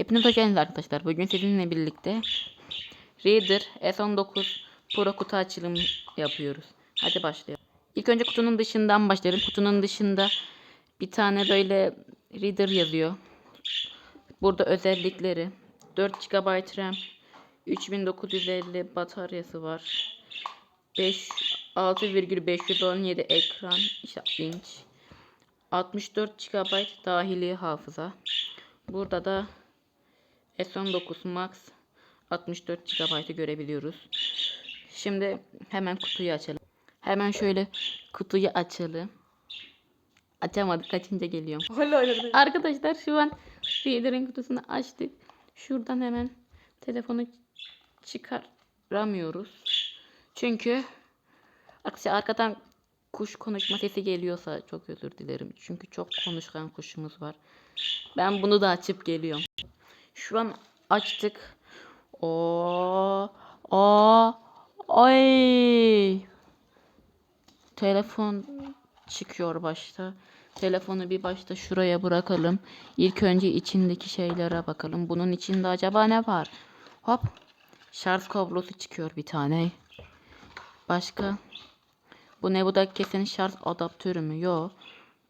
Hepiniz hoş geldiniz arkadaşlar. Bugün sizinle birlikte Reader S19 Pro kutu açılımı yapıyoruz. Hadi başlayalım. İlk önce kutunun dışından başlayalım. Kutunun dışında bir tane böyle Reader yazıyor. Burada özellikleri 4 GB RAM 3950 bataryası var. 5 6,517 ekran işte inç 64 GB dahili hafıza. Burada da S19 Max 64 GB'ı görebiliyoruz. Şimdi hemen kutuyu açalım. Hemen şöyle kutuyu açalım. Açamadık kaçınca oynadım. Arkadaşlar şu an Reader'ın kutusunu açtık. Şuradan hemen telefonu çıkaramıyoruz. Çünkü aksi arkadan kuş konuşma sesi geliyorsa çok özür dilerim. Çünkü çok konuşkan kuşumuz var. Ben bunu da açıp geliyorum. Şu an açtık. O o ay telefon çıkıyor başta. Telefonu bir başta şuraya bırakalım. İlk önce içindeki şeylere bakalım. Bunun içinde acaba ne var? Hop. Şarj kablosu çıkıyor bir tane. Başka? Bu ne bu da kesin şarj adaptörü mü? Yok.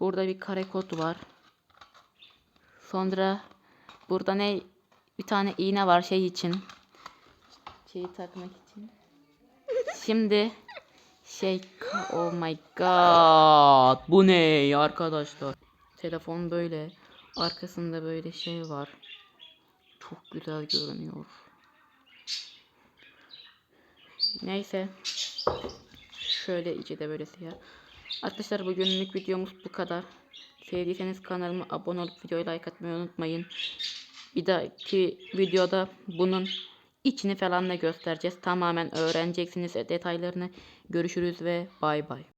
Burada bir kare kod var. Sonra burada ne? Bir tane iğne var şey için. Şeyi takmak için. Şimdi şey oh my god. Bu ne arkadaşlar? Telefon böyle. Arkasında böyle şey var. Çok güzel görünüyor. Neyse. Şöyle içi de böyle siyah. Arkadaşlar bugünlük videomuz bu kadar. Sevdiyseniz kanalıma abone olup videoyu like atmayı unutmayın. Bir dahaki videoda bunun içini falan da göstereceğiz. Tamamen öğreneceksiniz detaylarını. Görüşürüz ve bay bay.